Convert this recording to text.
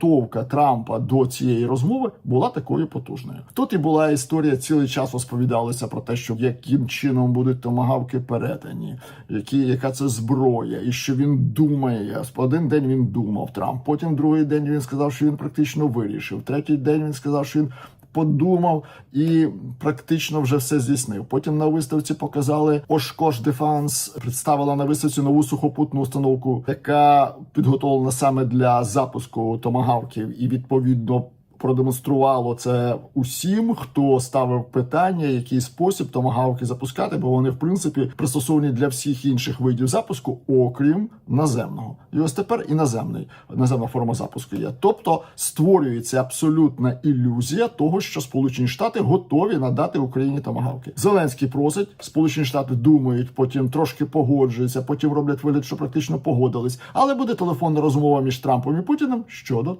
підготовка Трампа до цієї розмови була такою потужною. Тут і була історія цілий час розповідалися про те, що яким чином будуть томагавки передані, які яка це зброя, і що він думає. Один день він думав Трамп. Потім другий день він сказав, що він практично вирішив. Третій день він сказав, що він. Подумав і практично вже все здійснив. Потім на виставці показали Ошкош Дефанс, представила на виставці нову сухопутну установку, яка підготовлена саме для запуску томагавків, і відповідно продемонструвало це усім, хто ставив питання, який спосіб томагавки запускати, бо вони в принципі пристосовані для всіх інших видів запуску, окрім наземного. І ось тепер і наземний наземна форма запуску є. Тобто створюється абсолютна ілюзія того, що Сполучені Штати готові надати Україні томагавки. Зеленський просить, Сполучені Штати думають, потім трошки погоджуються, потім роблять вигляд, що практично погодились. Але буде телефонна розмова між Трампом і Путіним щодо